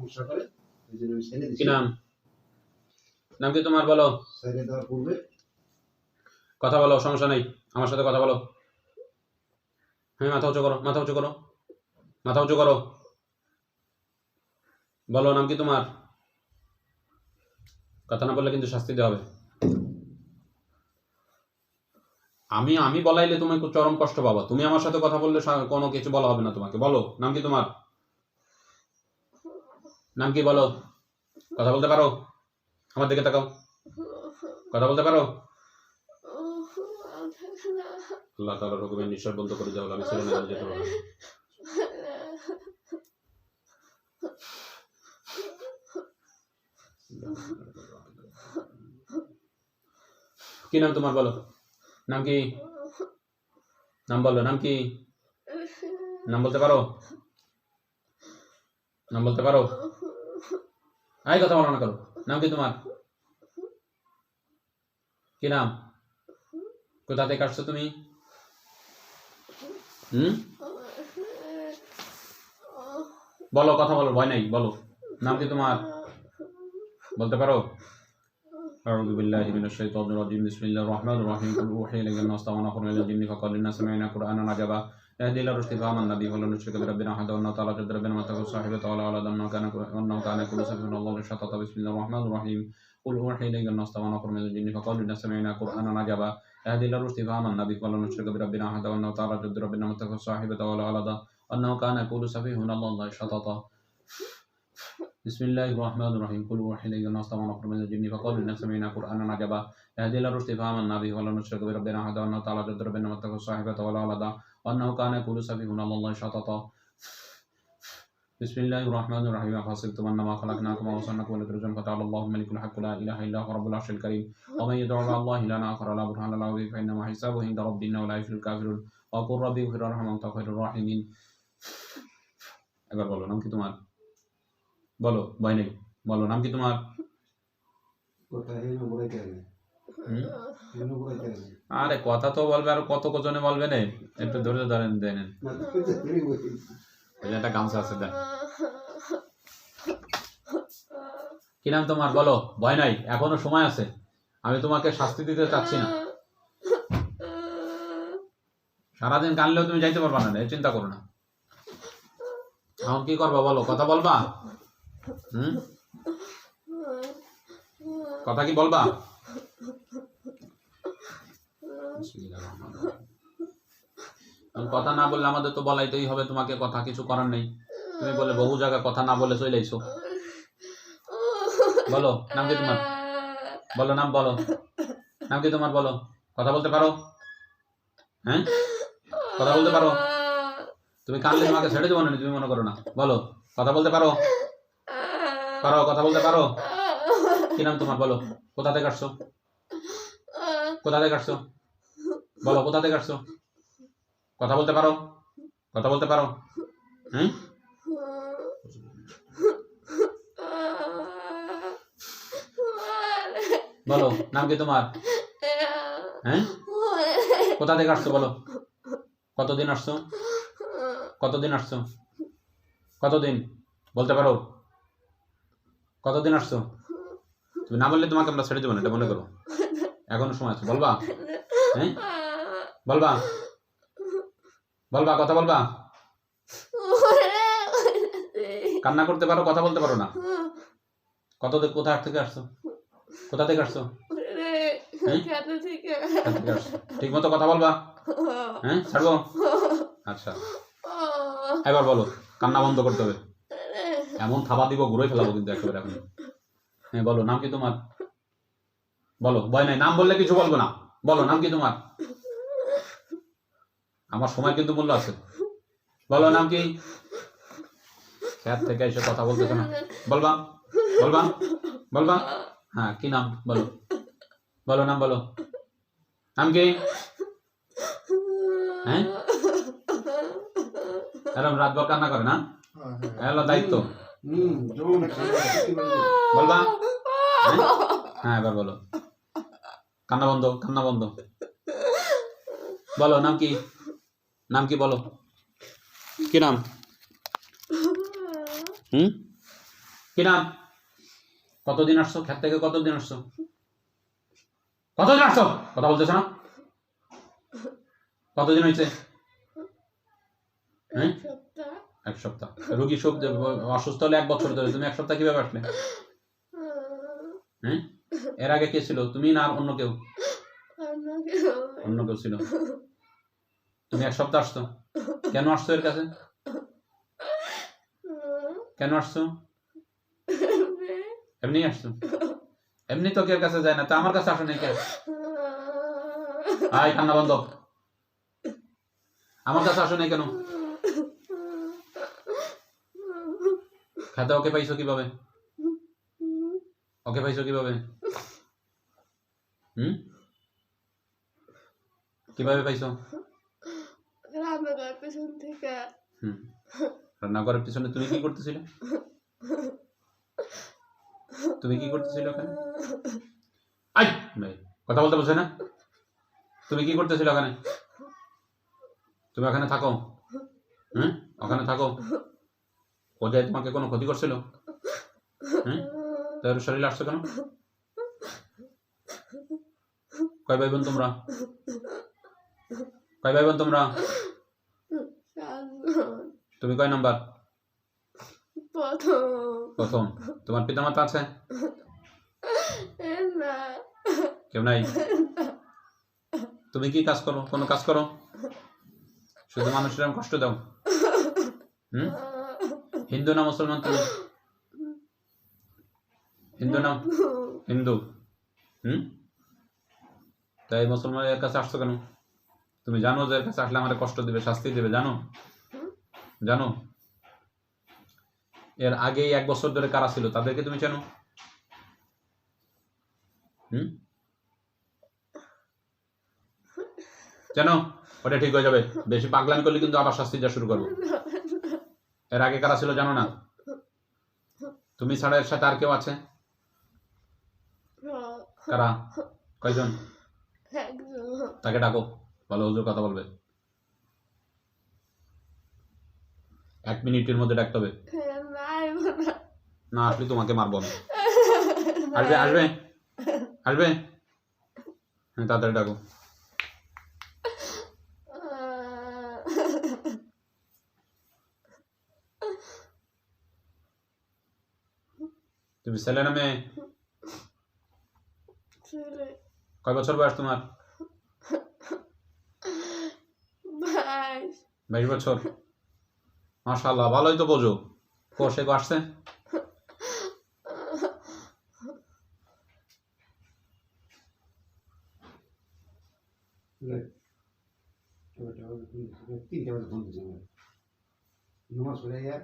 সমস্যা করে এই জন্য আমি ছেড়ে কি দিচ্ছি নাম? নাম কি তোমার? বলো। ছেড়ে দেওয়ার পূর্বে কথা বলো সমস্যা নেই। আমার সাথে কথা বলো। হ্যাঁ মাথা উঁচু করো মাথা উঁচু করো। মাথা উঁচু করো। বলো নাম কি তোমার? কথা না বললে কিন্তু শাস্তি দেওয়া হবে। আমি আমি বলাইলে তুমি চরম কষ্ট পাবা। তুমি আমার সাথে কথা বললে কোনো কিছু বলা হবে না তোমাকে। বলো নাম কি তোমার? নাম কি বলো? কথা বলতে পারো? আমার দিকে তাকাও। কথা বলতে পারো? আল্লাহ হুকুমে নিঃশ্বাস বন্ধ করে আমি যেতে পারব কি নাম তোমার বলো? নাম কি? নাম বলো, নাম কি? নাম বলতে পারো? নাম বলতে পারো? আই কথা বলো না করো নাম কি তোমার কি নাম কোথা থেকে আসছো তুমি হুম বলো কথা বলো ভয় নাই বলো নাম কি তোমার বলতে পারো أعوذ بالله من الشيطان الرجيم بسم الله الرحمن الرحيم قل أوحي إلي أنه استمع نفر من الجن فقال إنا سمعنا قرآنا عجبا اهدي إلى الرشد فاما النبي ولا نشرك بربنا احدا وأن تعالى جد ربنا ما تقول صاحبة تعالى على انه كان انه كان كل يقول من الله وشطط بسم الله الرحمن الرحيم. قل اوحي الي ان استوى نفر من الجن فقال لنا سمعنا قرآنا نجبا اهدي إلى الرشد فاما النبي ولا نشرك بربنا احدا وأن تعالى جد ربنا ما تقول صاحبة تعالى على انه كان كل يقول من الله شططا بسم الله الرحمن الرحيم. كل واحد إلى الناس طبعا أخر من الجن فقال لنا سمعنا قرآنا عجبا. يهدي إلى الرشد فآمنا هو ولا نشرك بربنا أحدا وأن تعالى جد ربنا ما تقول صاحبة تعالى على ولدا وانه كان يقول سفيهنا على الله شططا بسم الله الرحمن الرحيم أفحسبتم أنما خلقناكم ووصلناكم لترجم فتعالى الله الملك الحق لا إله إلا هو رب العرش الكريم ومن يدعو مع الله إلها آخر لا برهان له به فإنما حسابه عند ربي إنه لا يفلح الكافرون وقل ربي اغفر وارحم وأنت خير الراحمين এবার বলো নাম কি তোমার বলো ভয় নেই বলো নাম কি তোমার কোথায় এই আরে, কথা তো বলবে আর কত কজনে বলবে না? একটু ধরে ধরেন দেন একটা গামছা আছে দেন কি নাম তোমার? বলো, ভয় নাই, এখনও সময় আছে। আমি তোমাকে শাস্তি দিতে চাচ্ছি না। সারাদিন কানলেও তুমি যাইতে পারবা না, চিন্তা করো না। এখন কি করবা বলো, কথা বলবা? হুম? কথা কি বলবা? কথা না বললে আমাদের তো বলাইতেই হবে, তোমাকে কথা কিছু করার নেই। তুমি বলে বহু জায়গায় কথা না বলে চলে আইছো। বলো, নাম কি তোমার? বলো, নাম বলো। নাম কি তোমার? বলো। কথা বলতে পারো? হ্যাঁ? কথা বলতে পারো? তুমি কানলে তোমাকে ছেড়ে দেবো না তুমি মনে করো না। বলো, কথা বলতে পারো? পারো, কথা বলতে পারো? কি নাম তোমার? বলো। কোথা থেকে আসছো? কোথা থেকে আসছো? বলো, কোথা থেকে আসছো? কথা বলতে পারো? কথা বলতে পারো? হুম? বলো, নাম কি তোমার? হ্যাঁ? কোথা থেকে আসছো বলো? কতদিন আসছো? কতদিন আসছো? কতদিন? বলতে পারো। কতদিন আসছো? তুমি না বললে তোমাকে আমরা ছেড়ে দেবো না, এটা মনে করো। এখনও সময় আছে, বলবা? হ্যাঁ? বলবা? বলবা কথা বলবা? কান্না করতে পারো কথা বলতে পারো না। কত কোথা থেকে আসছো? কোথা থেকে আসছো? কোথা থেকে? আসছো? ঠিক মতো কথা বলবা? হ্যাঁ ছাড়বো? আচ্ছা। এবার বলো কান্না বন্ধ করতে হবে। এমন থাবা দিব ঘুরে ফেলাবো কিন্তু একেবারে এখন। হ্যাঁ বলো নাম কি তোমার? বলো ভয় নাই নাম বললে কিছু বলব না। বলো নাম কি তোমার? আমার সময় কিন্তু মূল্য আছে। বলো নাম কি? খ্যাত থেকে এসে কথা বলতেছো না। বলবা বলবা বলবা। হ্যাঁ কি নাম? বলো। বলো নাম বলো। নাম কি? হ্যাঁ? এরকম রাতভর কান্না করে না? এলো দায়িত্ব। বলবা। হ্যাঁ? হ্যাঁ এবার বলো। কান্না বন্ধ কান্না বন্ধ। বলো নাম কি? নাম কি বলো? কি নাম? হুম? কি নাম? কতদিন আসছো? খেত থেকে কতদিন আসছো? কতদিন আসছো? কথা বলতেছ না? কতদিন হয়েছে? হ্যাঁ? এক সপ্তাহ। রুগী সব অসুস্থ হলে এক বছর ধরে তুমি এক সপ্তাহ কীভাবে আসলে? হ্যাঁ? এর আগে কে ছিল? তুমি না অন্য কেউ। অন্য কেউ ছিল? তুমি এক সপ্তাহ আসছো। কেন আসছো এর কাছে? কেন আসছো? এমনি আসছো? এমনি তো কেউ কাছে যায় না, তা আমার কাছে আসো নাই কেন? আয়, কান্না বন্ধ। আমার কাছে আসো নাই কেন? খাতা ওকে পাইছো কীভাবে? ওকে পাইছো কীভাবে? হুম? কীভাবে পাইছো রান্নাঘর পেছন রান্নাঘরের পিছনে তুমি কি করতেছিলে? তুমি কি করতেছিলে ওখানে? আই, ভাই, কথা বলতে বলছে না? তুমি কি করতেছিলে ওখানে? তুমি ওখানে থাকো। হুম? ওখানে থাকো। ও যে তোমাকে কোনো ক্ষতি করছিল? হ্যাঁ তোর শরীরে আসছো কেন? কয় ভাই বোন তোমরা? কয় ভাই বোন তোমরা? তুমি কয় নাম্বার? প্রথম। প্রথম। তোমার পিতামাতা আছে? না। কেউ নাই? তুমি কি কাজ করো? কোনো কাজ করো? শুধু মানুষের কষ্ট দাও। হুম? হিন্দু না মুসলমান তুমি? হিন্দু না? হিন্দু। হুম? তাই মুসলমান এর কাছে আসছো কেন? তুমি জানো যে এর কাছে আসলে আমার কষ্ট দিবে শাস্তি দিবে জানো? জানো? এর আগে এক বছর ধরে কারা ছিল? তাদেরকে তুমি জানো হুম? জানো ওটা ঠিক হয়ে যাবে। বেশি পাগলামি করলে কিন্তু আবার শাস্তি দেওয়া শুরু করব। এর আগে কারা ছিল জানো না? তুমি ছাড়া এর সাথে আর কেউ আছে? কারা? কয়জন? তাকে ডাকো ভালো হুজুর কথা বলবে। এক মিনিটের মধ্যে ডাকতে হবে। না আসলে তোমাকে মারবো আমি আসবে আসবে। আসবে? হ্যাঁ তাড়াতাড়ি ডাকো। তুমি ছেলে না মেয়ে? কয় বছর বয়স তোমার? বাইশ বছর? মাশাল্লাহ ভালোই তো বোঝো। কোষে তিনটে বাজে ফোন আমার নমাজ যায়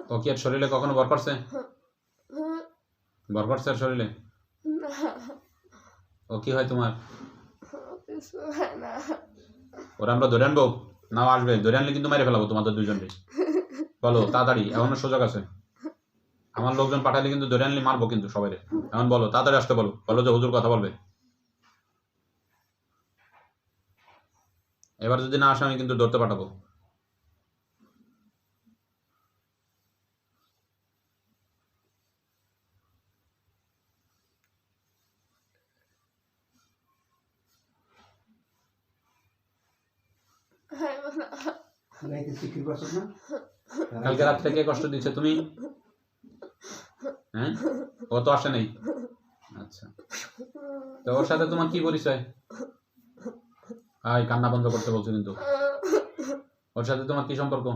এখন কি আর শরীরে কখনো বর করছে? বর করছে আর শরীরে? ও কি হয় তোমার? কিছু হয় না। ওরা আমরা ধরে আনব? নাও আসবে। ধরে আনলে কিন্তু মেরে ফেলাবো তোমাদের দুজনকে বলো, তাড়াতাড়ি, এখনও সুযোগ আছে? আমার লোকজন পাঠালে কিন্তু ধরে আনলে মারবো কিন্তু সবাই এখন বলো, তাড়াতাড়ি আসতে বলো। বলো যে হুজুর কথা বলবে। এবার যদি না আসে আমি কিন্তু ধরতে পাঠাবো এখন না লাইতে সিকির পারছ না কালকে রাত্রে কে কষ্ট দিচ্ছে তুমি? হ্যাঁ? ও তো আসে নাই। আচ্ছা। তো ওর সাথে তোমার কি পরিচয়? আয়, কান্না বন্ধ করতে বলছো কিন্তু। ওর সাথে তোমার কি সম্পর্ক?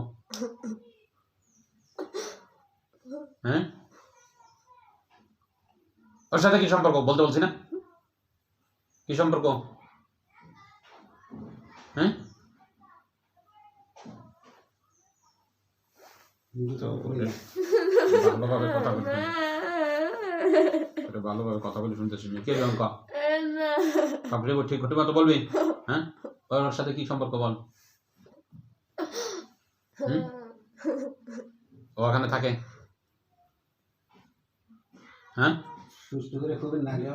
হ্যাঁ? ওর সাথে কি সম্পর্ক? বলতে বলছি না। কি সম্পর্ক? হ্যাঁ? তো ভালোভাবে কথা বলতে ওরে ভালোভাবে কথা বলে শুনতেছি কে লঙ্কা? কাপড়ে ঠিক ঘটে মতো বলবি? হ্যাঁ? ওর সাথে কি সম্পর্ক বল? হুম? ও এখানে থাকে। হ্যাঁ? সুস্থ করে খুবই না গেলে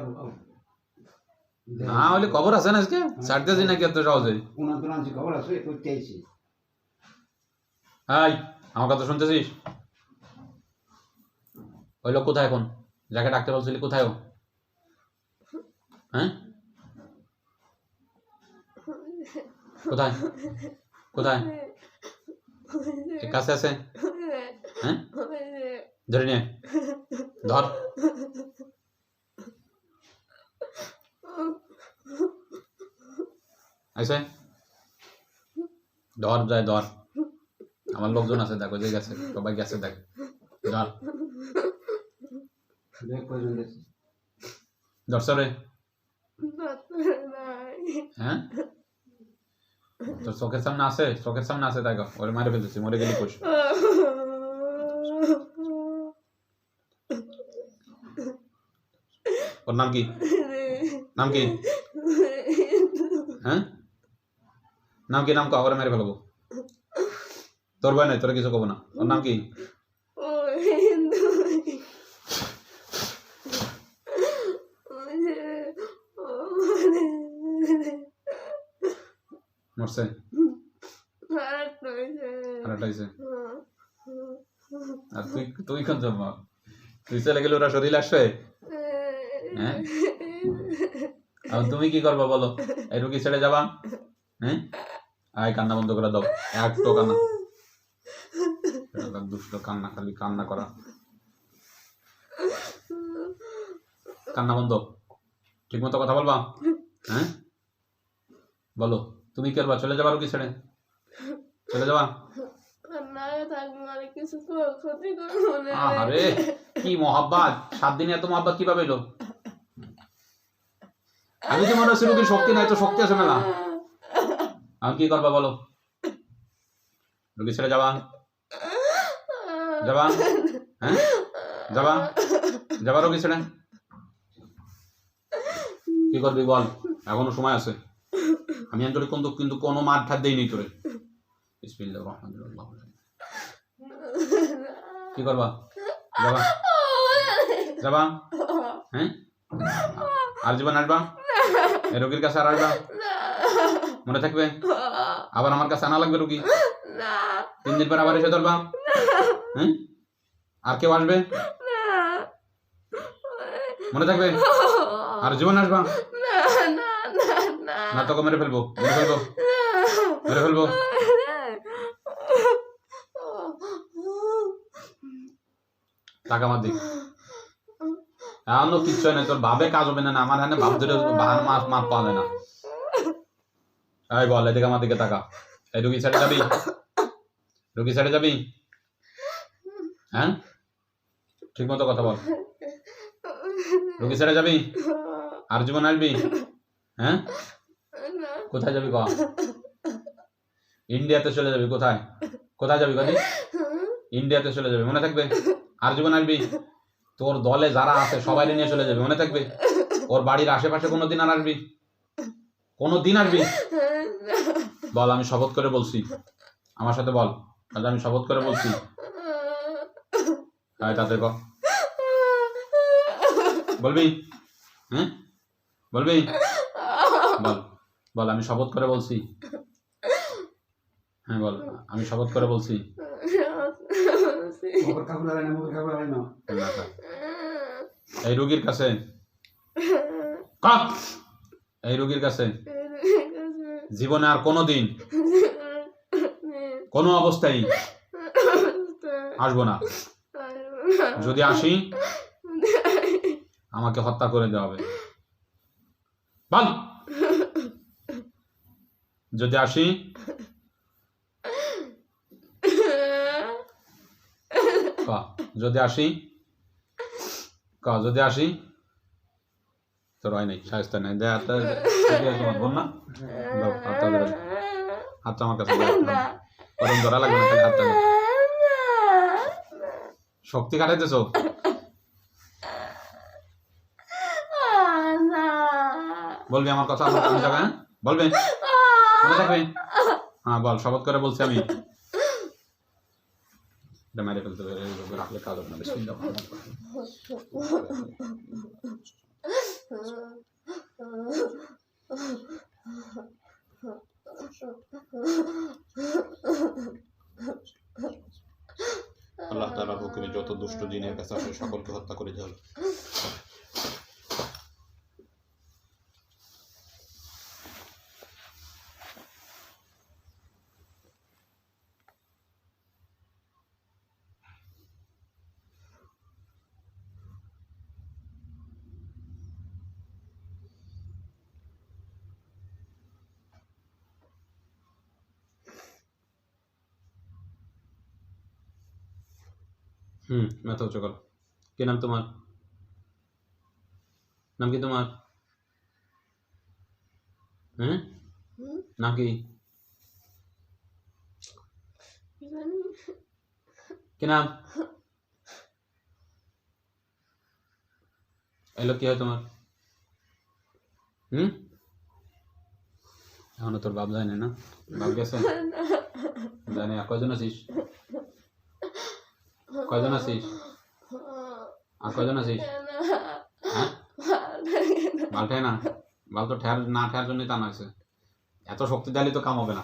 না হলে খবর আছে না আজকে? ছাড়তেছি নাকি এত সহজে? উনান্তর আনছি খবর আছে করতে আইছি। হাই আমার কথা শুনতেছিস? ওই লোক কোথায় এখন? যাকে ডাকতে বলছিলি, কোথায় ও? হ্যাঁ? কোথায়? কোথায়? কাছে আছে? হ্যাঁ? ধরে নিয়ে ধর। আইসে। ধর যায় ধর। আমার লোকজন আছে দেখো যে গেছে সবাই গেছে দেখ ধর দেখ কয়জন গেছে ধরছ রে নাই হ্যাঁ তোর চোখের সামনে আছে চোখের সামনে আছে দেখো ওরে মারে ফেলতেছি মরে গেলি কোষ ওর নাম কি নাম কি হ্যাঁ নাম কি নাম কো ওরে মেরে ফেলব তোর ভয় নাই, তোরা কিছু কব না। ওর নাম কি? হ্যাঁ? তুমি কি করবা বলো? রুগী ছেড়ে যাবা? হ্যাঁ? আয়, কান্না বন্ধ করে দাও। একটু কান্না দুষ্ট কান্না খালি কান্না করা। কান্না বন্ধ। ঠিক মতো কথা বলবা? হ্যাঁ? বলো তুমি কি করবা চলে যাবা রুগী ছেড়ে? চলে যাবা? না থাকব আর না। কি মহাব্বাত। সাত দিনে এত মহাব্বাত কীভাবে এলো? আমি যে মনে হচ্ছে রুগীর শক্তি নাই তো শক্তি আছে মেলা। আমি কি করবা বলো? রুগী ছেড়ে যাবা? যাবা? হ্যাঁ? যাবা? যাবা রুগী ছেড়ে? কি করবি বল? এখনও সময় আছে। আমি আন্তরিক কিন্তু কিন্তু কোনো মাঠ ঠাত দেইনি তোরে। বিসমিল্লাহির রহমানির রহিম। কি করবা? যাবা? যাবা? হ্যাঁ? আর জীবন আসবা? রোগীর কাছে আর আসবা? মনে থাকবে? আবার আমার কাছে আনা লাগবে রুগী? না তিন দিন পর আবার এসে ধরবা? হ্যাঁ আর কেউ আসবে? মনে থাকবে? আর জীবন আসবা? না তোকে মেরে ফেলব মেরে ফেলব মেরে ফেলব। টাকা আমার দিক। এমন কিচ্ছু নেই তোর ভাবে কাজ হবে না আমার হানে ভাব ধরে বাহার মাছ মাপ পাওয়া যায় না। এই বল এদিকে আমার দিকে টাকা এই রুগী ছেড়ে যাবি? রুগী ছেড়ে যাবি? হ্যাঁ? ঠিক মতো কথা বল। রুগী ছেড়ে যাবি? আর জীবন আসবি হ্যাঁ? কোথায় যাবি কহ ইন্ডিয়াতে চলে যাবি কোথায়? কোথায় যাবি কদি? ইন্ডিয়াতে চলে যাবে, মনে থাকবে? আর জীবন আসবি তোর দলে যারা আছে সবাই নিয়ে চলে যাবে, মনে থাকবে? ওর বাড়ির আশেপাশে কোনো দিন আর আসবি? কোনো দিন আসবি? বল, আমি শপথ করে বলছি। আমার সাথে বল আমি শপথ করে বলছি। আয় তাতে ক বলবি? হ্যাঁ? বলবি? বল বল আমি শপথ করে বলছি। হ্যাঁ বল আমি শপথ করে বলছি। এই রোগীর কাছে। ক! এই রোগীর কাছে। জীবনে আর কোনো দিন কোনো অবস্থায় আসব না। যদি আসি, আমাকে হত্যা করে দেওয়া হবে। বল। যদি আসি যদি আসি, ক। যদি আসি, তোর হয় নাই সাহস্তা নাই। দে, হাতটা তোমার না? হাতটা আমার কাছে লাগবে না হাতটা। শক্তি কাটাইতেছ? বলবি আমার কথা আমার কানে যাবে হ্যাঁ? বলবে? মনে থাকবে? হ্যাঁ বল শপথ করে বলছি আমি। এটা মেরে ফেলতে পারে রাখলে কাজ হবে না বিসমিল্লাহ আল্লাহ তাআলার হুকুমে যত দুষ্ট জিনের কাছে আসে সকলকে হত্যা করে দেওয়া হবে হুম মাথা উঁচু করো কি নাম তোমার নাম কি তোমার হ্যাঁ হুম নাম কি কি জানি কি নাম এলো কি হয় তোমার হুম এখনও তোর বাপ জানে না বাপ গেছে জানে আর কয়জন আছিস? আর কয়জন আছিস? হ্যাঁ? বাল ঠেয় না, বাল তো ঠেয়ার, না ঠেয়ার জন্যই টান আছে এত শক্তি শক্তিশালী তো কাম হবে না।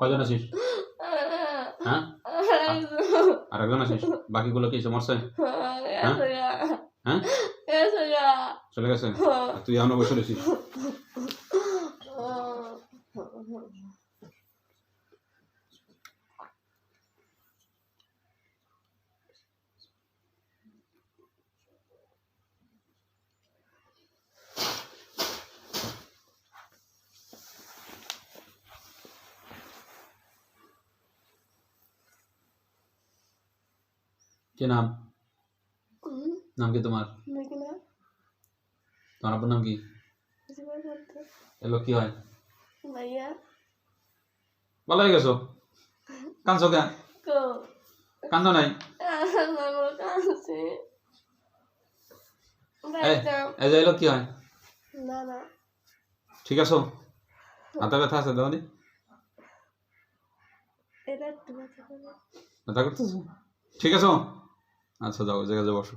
কয়জন আছিস? হ্যাঁ? আর একজন আছিস? বাকিগুলো কি মরছে? হ্যাঁ? চলে গেছে আর তুই এখনও বসে রয়েছিস কি নাম নাম কি তোমার দেখি না তোমার আব্বুর নাম কি এলো কি হয় ভাইয়া ভালো হয়ে গেছো কাঁদছো কেন কান্দো নাই এই যে এলো কি হয় না না ঠিক আছো হাতে ব্যথা আছে দাও দি ব্যথা করে ব্যথা করতেছো ঠিক আছো আচ্ছা যাও জায়গায় যাও বসো